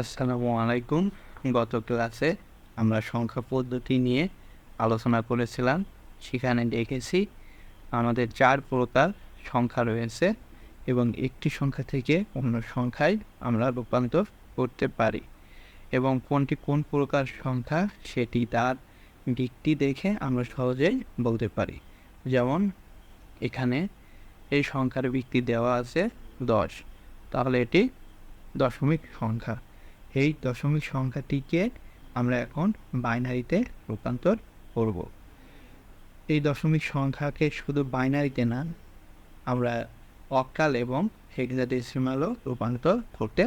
আসসালামু আলাইকুম। গত ক্লাসে আমরা সংখ্যা পদ্ধতি নিয়ে আলোচনা করেছিলাম। সেখানে দেখেছি আমাদের চার প্রকার সংখ্যা রয়েছে এবং একটি সংখ্যা থেকে অন্য সংখ্যায় আমরা রূপান্তর করতে পারি এবং কোনটি কোন প্রকার সংখ্যা সেটি তার দিকটি দেখে আমরা সহজেই বলতে পারি। যেমন, এখানে এই সংখ্যার ভিত্তি দেওয়া আছে দশ। তাহলে এটি দশমিক সংখ্যা। এই দশমিক সংখ্যাটিকে আমরা এখন বাইনারিতে রূপান্তর করব। এই দশমিক সংখ্যাকে শুধু বাইনারিতে না, আমরা অকাল এবং হেক্সাডেসিমালও রূপান্তর করতে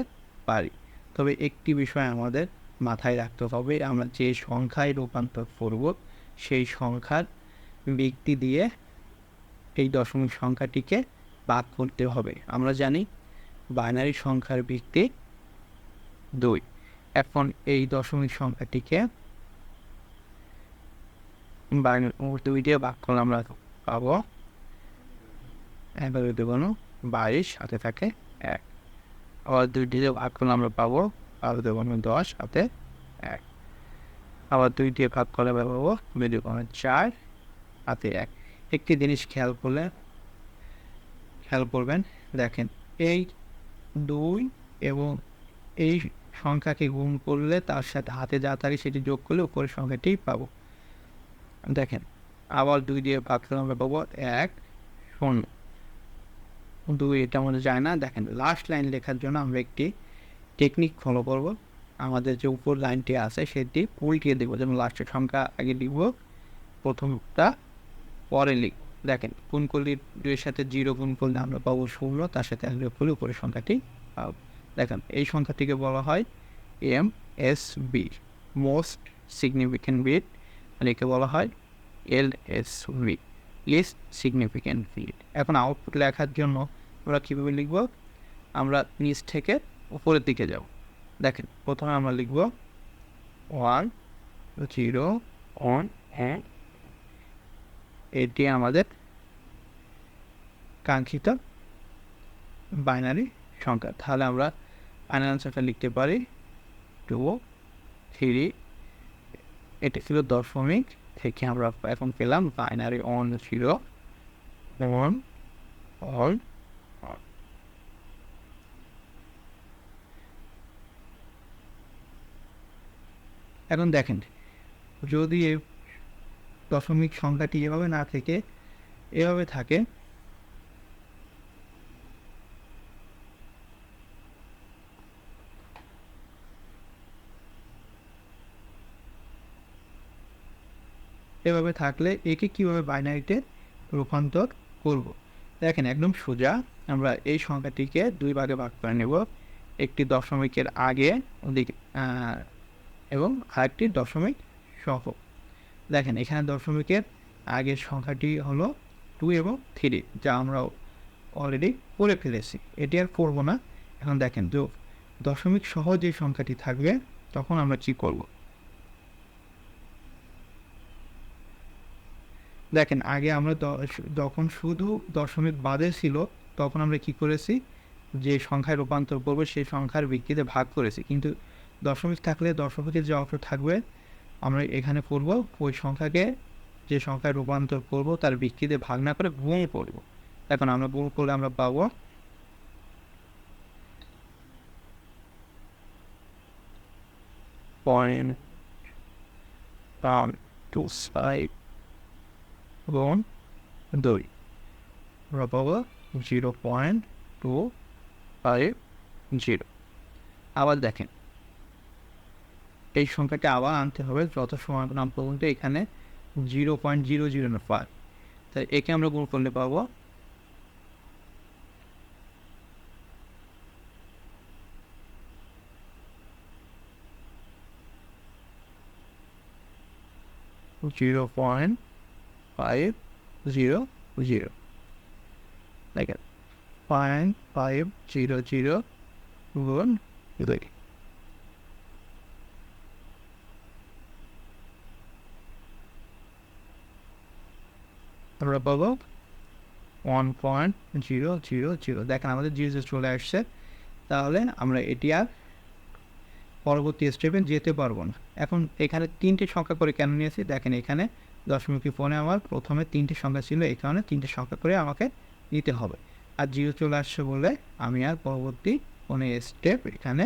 পারি। তবে একটি বিষয় আমাদের মাথায় রাখতে হবে, আমরা যে সংখ্যায় রূপান্তর করব, সেই সংখ্যার ব্যক্তি দিয়ে এই দশমিক সংখ্যাটিকে ভাগ করতে হবে। আমরা জানি বাইনারি সংখ্যার ভিত্তি দুই। এখন এই দশমিক সংখ্যাটিকে দুই দিয়ে ভাগ করলে আমরা পাবো এগারো দেবন বাইশ হাতে থাকে এক। আবার দুই দিয়ে ভাগ করলে আমরা পাবো বারো দেবন দশ হাতে এক। আবার দুই দিয়ে ভাগ করলে পাবো বেরিয়ে পাবো চার হাতে এক। একটি জিনিস খেয়াল করলে, খেয়াল করবেন, দেখেন এই দুই এবং এই সংখ্যাকে গুণ করলে তার সাথে হাতে যা থাকে সেটি যোগ করলে উপরের সংখ্যাটি পাবো। দেখেন, আবার দুই দিয়ে ভাগ করলে আমরা পাবো এক শূন্য। দুই এটা মধ্যে যায় না। দেখেন লাস্ট লাইন লেখার জন্য আমরা একটি টেকনিক ফলো করব। আমাদের যে উপর লাইনটি আছে সেটি উল্টিয়ে দেবো। যেমন লাস্টের সংখ্যা আগে লিখব প্রথমটা পরে লিখ। দেখেন, গুণ করলে দুইয়ের সাথে জিরো গুণ করলে আমরা পাবো শূন্য, তার সাথে এক যোগ করলে উপরের সংখ্যাটি পাবো। দেখেন, এই সংখ্যাটিকে বলা হয় M S B most significant bit আর একে বলা হয় L S B least significant bit এখন আউটপুট লেখার জন্য আমরা কীভাবে লিখব? আমরা নিচ থেকে উপরের দিকে যাব। দেখেন, প্রথমে আমরা লিখব ওয়ান জিরো ওয়ান হ্যাঁ এটি আমাদের কাঙ্ক্ষিত বাইনারি সংখ্যা। তাহলে আমরা ফাইনাল আনসারটা লিখতে পারি। টু থ্রি এটা ছিল দশমিক থেকে আমরা এখন পেলাম binary on zero one all এখন দেখেন, যদি এই দশমিক সংখ্যাটি এভাবে না থেকে, এভাবে থাকে এভাবে থাকলে একে কীভাবে বাইনারিতে রূপান্তর করব? দেখেন একদম সোজা আমরা এই সংখ্যাটিকে দুই ভাগে ভাগ করে নেব। একটি দশমিকের আগে আহ, এবং আরেকটি দশমিক সহ। দেখেন এখানে দশমিকের আগের সংখ্যাটি হলো টু এবং থ্রি যা আমরা অলরেডি করে ফেলেছি। এটি আর করব না। এখন দেখেন তো দশমিক সহ যে সংখ্যাটি থাকবে তখন আমরা কী করব? দেখেন, আগে আমরা যখন শুধু দশমিক বাদে ছিল, তখন আমরা কি করেছি? যে সংখ্যায় রূপান্তর করব, সেই সংখ্যার ভিত্তিতে ভাগ করেছি। কিন্তু দশমিক থাকলে দশমিকের যে অংশ থাকবে, আমরা এখানে করব, ওই সংখ্যাকে যে সংখ্যায় রূপান্তর করব, তার ভিত্তিতে ভাগ না করে গুণ করব। এখন আমরা গুণ করলে আমরা পাবো পয়েন্ট টু ফাইভ গুণ দুই আমরা পাবো zero point two five zero আবার দেখেন। এই সংখ্যাটা আবার আনতে হবে, যত সময় নাম পর্যন্ত এখানে zero point zero zero five তাই একে আমরা গুণ করলে পাবো জিরো পয়েন্ট ফাইভ দেখেন পয়েন্ট জিরো পাবো one point zero zero zero দেখেন আমাদের জিরো চলে আসছে তাহলে আমরা এটি আর পরবর্তী স্টেপে যেতে পারব না। এখন এখানে তিনটে সংখ্যা করে কেন নিয়েছি। দেখেন এখানে দশমিকের ফোনে আমার প্রথমে তিনটে সংখ্যা ছিল, এই কারণে তিনটে সংখ্যা করে আমাকে নিতে হবে। আর জিরো চলে আসছে বলে আমি আর পরবর্তী কোনো স্টেপ এখানে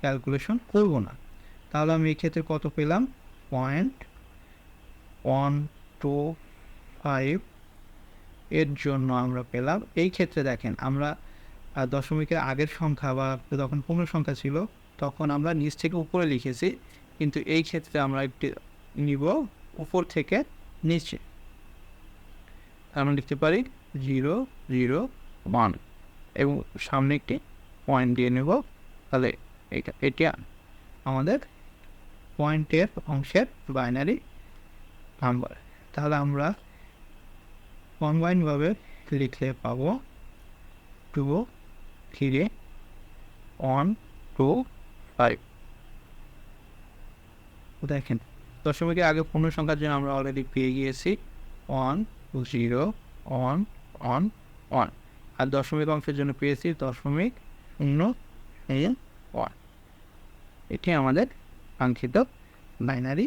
ক্যালকুলেশন করব না। তাহলে আমি এই ক্ষেত্রে কত পেলাম? পয়েন্ট ওয়ান টু ফাইভ এর জন্য আমরা পেলাম। এই ক্ষেত্রে দেখেন, আমরা দশমিকের আগের সংখ্যা বা যখন পূর্ণ সংখ্যা ছিল, তখন আমরা নিচ থেকে উপরে লিখেছি, কিন্তু এই ক্ষেত্রে আমরা একটি নিব উপর থেকে নিচে। আমরা লিখতে পারি জিরো জিরো, ওয়ান। এবং সামনে একটি পয়েন্ট দিয়ে নেব। তাহলে এটা এটা আমাদের পয়েন্টের অংশের বাইনারি নাম্বার তাহলে আমরা কম্বাইনভাবে লিখলে পাবো two three one two five দেখেন দশমিকের আগে পূর্ণ সংখ্যার জন্য আমরা অলরেডি পেয়ে গিয়েছি। One zero one one one আর দশমিক অংশের জন্য পেয়েছি দশমিক শূন্য ওয়ান এটি আমাদের কাঙ্ক্ষিত বাইনারি